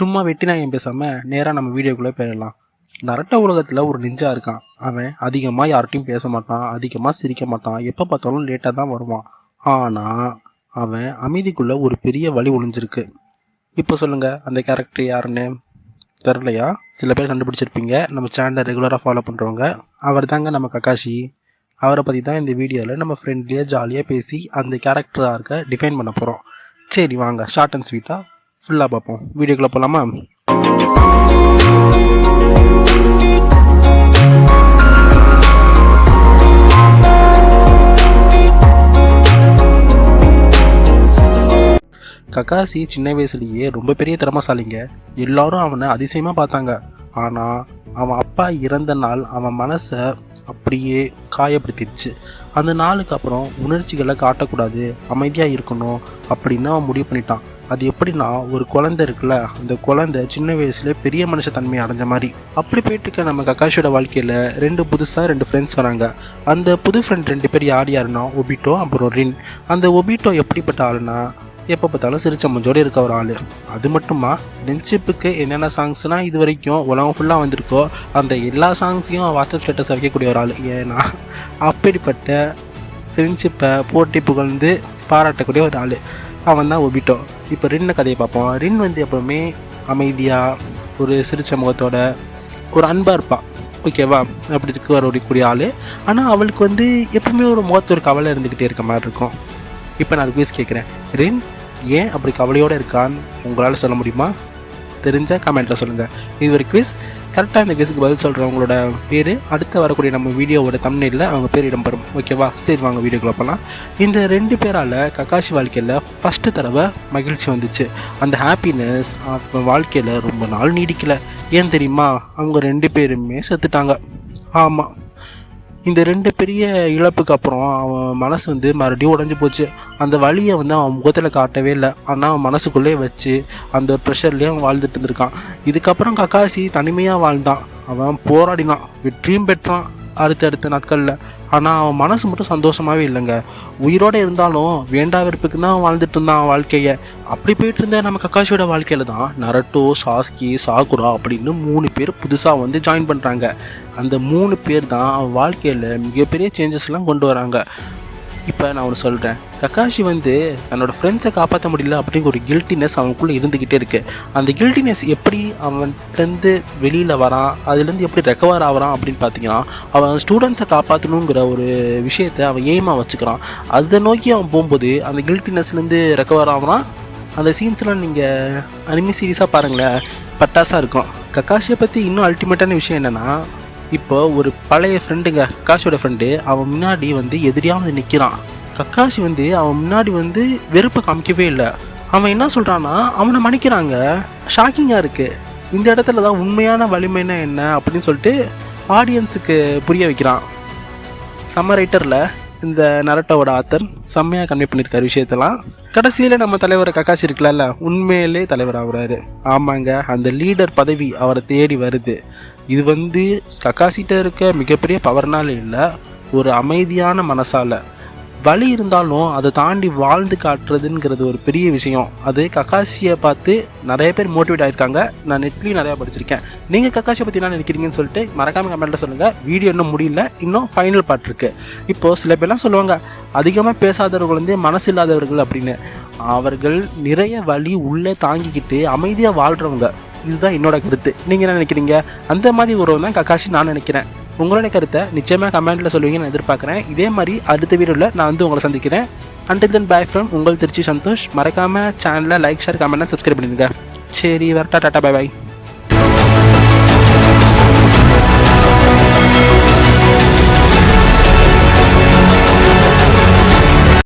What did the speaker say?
சும்மா வெட்டி நாயம் பேசாமல் நேராக நம்ம வீடியோக்குள்ளே போயிடலாம். நரட்ட உலகத்தில் ஒரு நிஞ்சா இருக்கான். அவன் அதிகமாக யார்கிட்டையும் பேச மாட்டான் அதிகமாக சிரிக்க மாட்டான். எப்போ பார்த்தாலும் லேட்டாக தான் வருவான். ஆனால் அவன் அமைதிக்குள்ளே ஒரு பெரிய வழி ஒளிஞ்சிருக்கு. இப்போ சொல்லுங்கள் அந்த கேரக்டர் யாருன்னு? தெரிலையா சில பேர் கண்டுபிடிச்சிருப்பீங்க. நம்ம சேனலை ரெகுலராக ஃபாலோ பண்ணுறவங்க அவர் தாங்க நம்ம கக்காஷி அவரை பற்றி தான் இந்த வீடியோவில் நம்ம ஃப்ரெண்ட்லியாக ஜாலியாக பேசி அந்த கேரக்டராக இருக்க டிஃபைன் பண்ண போகிறோம் சரி வாங்க. ஷார்ட் அண்ட் ஸ்வீட்டாக ஃபுல்லாக பார்ப்போம். வீடியோக்குள்ளே போகலாமா கக்காசி சின்ன வயசுலேயே ரொம்ப பெரிய திறமசாலிங்க. எல்லாரும் அவனை அதிசயமாக பார்த்தாங்க. ஆனால் அவன் அப்பா இறந்த நாள் அவன் மனசை அப்படியே காயப்படுத்திடுச்சு அந்த நாளுக்கு அப்புறம் உணர்ச்சிகளை காட்டக்கூடாது அமைதியாக இருக்கணும் அப்படின்னு அவன் முடிவு பண்ணிட்டான். அது எப்படின்னா ஒரு குழந்தை இருக்குல்ல அந்த குழந்தை சின்ன வயசுல பெரிய மனுஷ தன்மை அடைஞ்ச மாதிரி. அப்படி போயிட்டு இருக்க நம்ம கக்காஷியோட வாழ்க்கையில் ரெண்டு புதுசாக ரெண்டு ஃப்ரெண்ட்ஸ் வராங்க. அந்த புது ஃப்ரெண்ட் ரெண்டு பேர் யார் யாருன்னா ஒபிட்டோ அப்புறம் ரின். அந்த ஒபிட்டோ எப்படிப்பட்ட ஆளுனா எப்போ பார்த்தாலும் சிரிச்ச மஞ்சோடு இருக்க ஒரு ஆள். அது மட்டுமா ஃப்ரெண்ட்ஷிப்புக்கு என்னென்ன சாங்ஸ்னால் இது வரைக்கும் உலகம் ஃபுல்லாக வந்திருக்கோ அந்த எல்லா சாங்ஸையும் வாட்ஸ்அப் ஸ்டேட்டஸ் வைக்கக்கூடிய ஒரு ஆள். ஏன்னா அப்படிப்பட்ட ஃப்ரெண்ட்ஷிப்பை போட்டி புகழ்ந்து பாராட்டக்கூடிய ஒரு ஆள். அவன் தான் ஒபிட்டோ இப்போ ரின்ன கதையை பார்ப்போம். ரின் வந்து எப்போவுமே அமைதியாக ஒரு சிரிச்ச முகத்தோட ஒரு அன்பாக இருப்பாள் ஓகேவா அப்படி இருக்க வரக்கூடிய ஆள். ஆனால் அவளுக்கு வந்து எப்பவுமே ஒரு முகத்து ஒரு கவலை இருந்துக்கிட்டே இருக்க மாதிரி இருக்கும். இப்போ நான் குவிஸ் கேட்குறேன் ரின் ஏன் அப்படி கவலையோடு இருக்கான்னு உங்களால் சொல்ல முடியுமா? தெரிஞ்ச கமெண்ட்டில் சொல்லுங்கள் இது ஒரு குவிஸ் கரெக்டாக இந்த கேஸுக்கு பதில் சொல்கிறவங்களோட பேர் அடுத்து வரக்கூடிய நம்ம வீடியோவோட தமிழில் அவங்க பேர் இடம்பெறும். ஓகேவா சரி வாங்க வீடியோக்குள்ள போகலாம் இந்த ரெண்டு பேரால் கக்காஷி வாழ்க்கையில் ஃபஸ்ட்டு தடவை மகிழ்ச்சி வந்துச்சு. அந்த ஹாப்பினஸ் வாழ்க்கையில் ரொம்ப நாள் நீடிக்கலை. ஏன் தெரியுமா? அவங்க ரெண்டு பேருமே செத்துட்டாங்க. ஆமாம் இந்த ரெண்டு பெரிய இழப்புக்கு அப்புறம் அவன் மனசு வந்து மறுபடியும் உடஞ்சி போச்சு. அந்த வழியை வந்து அவன் முகத்தில் காட்டவே இல்லை. ஆனால் அவன் மனசுக்குள்ளே வச்சு அந்த ப்ரெஷர்லேயே அவன் வாழ்ந்துட்டு இருந்திருக்கான். இதுக்கப்புறம் கக்காசி தனிமையாக வாழ்ந்தான். அவன் போராடினான். வெற்றியும் பெற்றான். அடுத்தடுத்த நாட்களில் ஆனால் அவன் மனசு மட்டும் சந்தோஷமாகவே இல்லைங்க. உயிரோடு இருந்தாலும் வேண்டா வெறுப்புக்கு தான் அவன் வாழ்ந்துட்டு இருந்தான் அவன் வாழ்க்கையை. அப்படி போயிட்டு இருந்த நம்ம கக்காஷியோட வாழ்க்கையில் தான் நரட்டோ சாஸ்கி சாகுரா அப்படின்னு மூணு பேர் புதுசாக வந்து ஜாயின் பண்ணுறாங்க அந்த மூணு பேர் தான் அவன் வாழ்க்கையில் மிகப்பெரிய சேஞ்சஸ்லாம் கொண்டு வராங்க. இப்போ நான் ஒன்று சொல்கிறேன் கக்காஷி வந்து தன்னோட ஃப்ரெண்ட்ஸை காப்பாற்ற முடியல அப்படிங்கிற ஒரு கில்ட்டினஸ் அவனுக்குள்ளே இருந்துக்கிட்டே இருக்குது அந்த கில்ட்டினஸ் எப்படி அவன்கிட்டருந்து வெளியில் வரான் அதுலேருந்து எப்படி ரெக்கவர் ஆகிறான் அப்படின்னு பார்த்தீங்கன்னா அவன் ஸ்டூடெண்ட்ஸை காப்பாற்றணுங்கிற ஒரு விஷயத்தை அவன் எய்மாக வச்சுக்கிறான். அதை நோக்கி அவன் போகும்போது அந்த கில்ட்டினஸ்லேருந்து ரெக்கவர் ஆகிறான். அந்த சீன்ஸ்லாம் நீங்கள் அனிமி சீரியஸாக பாருங்களேன் பட்டாசாக இருக்கும். கக்காஷியை பற்றி இன்னும் அல்டிமேட்டான விஷயம் என்னென்னா இப்போ ஒரு பழைய ஃப்ரெண்டுங்க கக்காஷியோட ஃப்ரெண்டு அவன் முன்னாடி வந்து எதிரியாக வந்து நிற்கிறான் கக்காஷி வந்து அவன் முன்னாடி வந்து வெறுப்பை காமிக்கவே இல்லை. அவன் என்ன சொல்கிறான்னா அவனை மன்னிக்கிறாங்க. ஷாக்கிங்காக இருக்குது இந்த இடத்துல தான் உண்மையான வலிமைனா என்ன அப்படின்னு சொல்லிட்டு ஆடியன்ஸுக்கு புரிய வைக்கிறான். சம்ம ரைட்டரில் இந்த நரட்டோட ஆத்தர் செம்மையாக கன்வே பண்ணியிருக்காரு விஷயத்தெல்லாம். கடைசியில் நம்ம தலைவர் கக்காசி இருக்கலாம்ல உண்மையிலே தலைவர் ஆகுறாரு. ஆமாங்க அந்த லீடர் பதவி அவரை தேடி வருது. இது வந்து கக்காசிட்ட இருக்க மிகப்பெரிய பவர்னால இல்லை ஒரு அமைதியான மனசால வலி இருந்தாலும் அதை தாண்டி வாழ்ந்து காட்டுறதுங்கிறது ஒரு பெரிய விஷயம். அது கக்காசியை பார்த்து நிறைய பேர் மோட்டிவேட் ஆயிருக்காங்க. நான் நெட்லேயும் நிறையா படிச்சிருக்கேன். நீங்கள் கக்காசியை பற்றி என்ன நினைக்கிறீங்கன்னு சொல்லிட்டு மறக்காம கமெண்ட்டில் சொல்லுங்கள் வீடியோ இன்னும் முடியல. இன்னும் ஃபைனல் பார்ட் இருக்குது இப்போது சில பேர்லாம் சொல்லுவாங்க அதிகமாக பேசாதவர்கள் வந்து மனசு இல்லாதவர்கள் அப்படின்னு. அவர்கள் நிறைய வழி உள்ளே தாங்கிக்கிட்டு அமைதியாக வாழ்கிறவங்க இதுதான் என்னோட கருத்து. நீங்கள் என்ன நினைக்கிறீங்க? அந்த மாதிரி உறவு தான் கக்காஷி நான் நினைக்கிறேன். உங்களுடைய கருத்தை நிச்சயமாக கமெண்ட்டில் சொல்லுவீங்கன்னு நான் எதிர்பார்க்குறேன். இதே மாதிரி அடுத்த வீடியோவில் நான் வந்து உங்களை சந்திக்கிறேன். அண்டில் தென் பை ஃப்ரம் உங்கள் திருச்சி சந்தோஷ். மறக்காமல் சேனலில் லைக் ஷேர் கமெண்ட்லாம் சப்ஸ்கிரைப் பண்ணிடுங்க. சரி வரட்டா டாட்டா பாய் பாய்